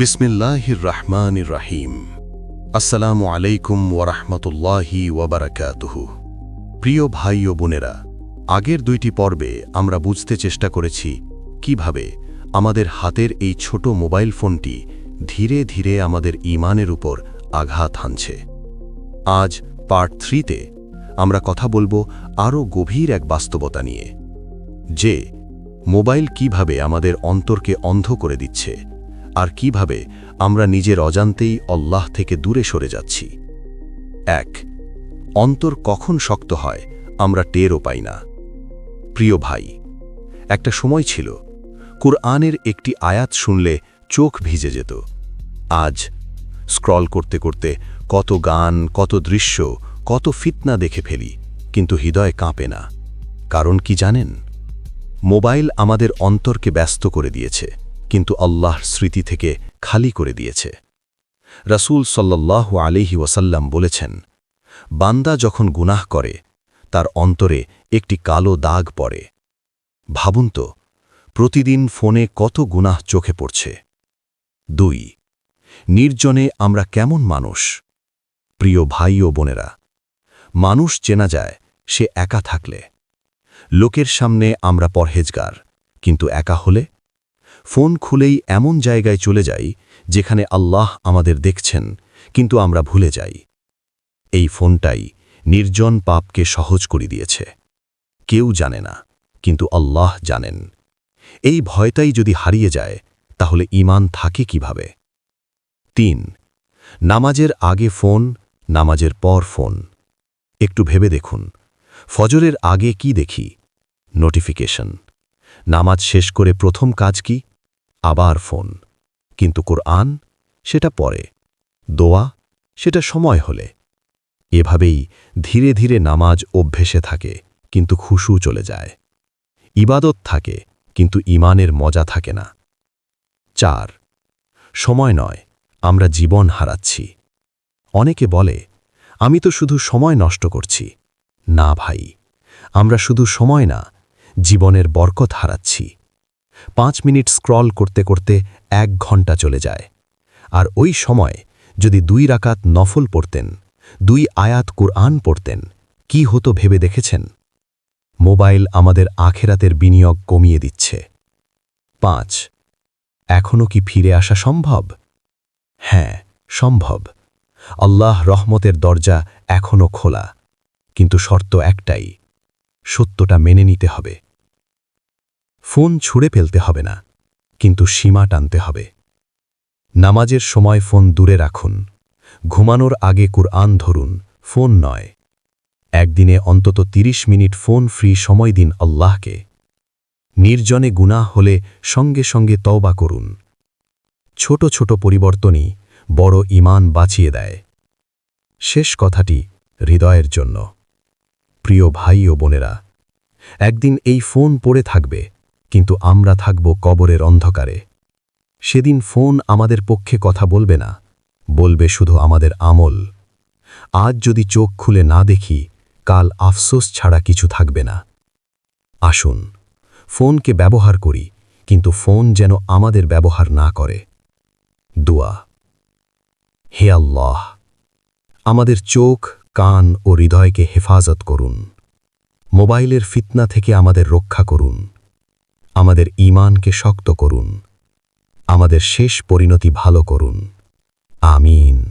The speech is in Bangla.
বিসমিল্লাহির রহমানির রাহিম। আসসালামু আলাইকুম ওরহমতুল্লাহি ওবরাকাতুহু প্রিয় ভাই ও বোনেরা, আগের দুইটি পর্বে আমরা বুঝতে চেষ্টা করেছি কীভাবে আমাদের হাতের এই ছোট মোবাইল ফোনটি ধীরে ধীরে আমাদের ইমানের উপর আঘাত হানছে। আজ পার্ট থ্রিতে আমরা কথা বলব আরও গভীর এক বাস্তবতা নিয়ে, যে মোবাইল কীভাবে আমাদের অন্তরকে অন্ধ করে দিচ্ছে আর কীভাবে আমরা নিজের অজান্তেই অল্লাহ থেকে দূরে সরে যাচ্ছি। এক, অন্তর কখন শক্ত হয় আমরা টেরও পাই না। প্রিয় ভাই, একটা সময় ছিল, কুরআনের একটি আয়াত শুনলে চোখ ভিজে যেত। আজ স্ক্রল করতে করতে কত গান, কত দৃশ্য, কত ফিতনা দেখে ফেলি, কিন্তু হৃদয় কাঁপে না। কারণ কি জানেন? মোবাইল আমাদের অন্তরকে ব্যস্ত করে দিয়েছে। কিন্তু আল্লাহর স্মৃতি থেকে খালি করে দিয়েছে। রাসূল সাল্লাহ আলিহি ওয়াসাল্লাম বলেছেন, বান্দা যখন গুনাহ করে, তার অন্তরে একটি কালো দাগ পড়ে। ভাবুন তো, প্রতিদিন ফোনে কত গুনাহ চোখে পড়ছে। দুই, নির্জনে আমরা কেমন মানুষ? প্রিয় ভাই ও বোনেরা, মানুষ চেনা যায় সে একা থাকলে। লোকের সামনে আমরা পরহেজগার, কিন্তু একা হলে ফোন খুলেই এমন জায়গায় চলে যাই যেখানে আল্লাহ আমাদের দেখছেন, কিন্তু আমরা ভুলে যাই। এই ফোনটাই নির্জন পাপকে সহজ করে দিয়েছে। কেউ জানে না, কিন্তু আল্লাহ জানেন। এই ভয়টাই যদি হারিয়ে যায়, তাহলে ইমান থাকে কীভাবে? তিন, নামাজের আগে ফোন, নামাজের পর ফোন। একটু ভেবে দেখুন, ফজরের আগে কি দেখি? নোটিফিকেশন। নামাজ শেষ করে প্রথম কাজ কি? আবার ফোন। কিন্তু কোরআন সেটা পরে, দোয়া সেটা সময় হলে। এভাবেই ধীরে ধীরে নামাজ অভ্যেসে থাকে, কিন্তু খুশু চলে যায়। ইবাদত থাকে, কিন্তু ইমানের মজা থাকে না। চার, সময় নয়, আমরা জীবন হারাচ্ছি। অনেকে বলে, আমি তো শুধু সময় নষ্ট করছি। না ভাই, আমরা শুধু সময় না, জীবনের বরকত হারাচ্ছি। পাঁচ মিনিট স্ক্রল করতে করতে এক ঘণ্টা চলে যায়। আর ওই সময় যদি দুই রাকাত নফল পড়তেন, দুই আয়াত কুরআন পড়তেন, কি হতো ভেবে দেখেছেন? মোবাইল আমাদের আখেরাতের বিনিয়োগ কমিয়ে দিচ্ছে। পাঁচ এখনও কি ফিরে আসা সম্ভব? হ্যাঁ সম্ভব। আল্লাহ রহমতের দরজা এখনও খোলা, কিন্তু শর্ত একটাই, সত্যটা মেনে নিতে হবে। ফোন ছুঁড়ে ফেলতে হবে না, কিন্তু সীমা টানতে হবে। নামাজের সময় ফোন দূরে রাখুন। ঘুমানোর আগে কুরআন ধরুন, ফোন নয়। একদিনে অন্তত ৩০ মিনিট ফোন ফ্রি সময় দিন আল্লাহকে। নির্জনে গুনাহ হলে সঙ্গে সঙ্গে তওবা করুন। ছোট ছোট পরিবর্তনই বড় ইমান বাঁচিয়ে দেয়। শেষ কথাটি হৃদয়ের জন্য। প্রিয় ভাই ও বোনেরা, একদিন এই ফোন পড়ে থাকবে। কিন্তু আমরা থাকব কবরের অন্ধকারে। সেদিন ফোন আমাদের পক্ষে কথা বলবে না, বলবে শুধু আমাদের আমল। আজ যদি চোখ খুলে না দেখি, কাল আফসোস ছাড়া কিছু থাকবে না। আসুন, ফোনকে ব্যবহার করি, কিন্তু ফোন যেন আমাদের ব্যবহার না করে। দোয়া। হে আল্লাহ, আমাদের চোখ, কান ও হৃদয়কে হেফাজত করুন। মোবাইলের ফিতনা থেকে আমাদের রক্ষা করুন। আমাদের ইমানকে শক্ত করুন। আমাদের শেষ পরিণতি ভালো করুন। আমিন।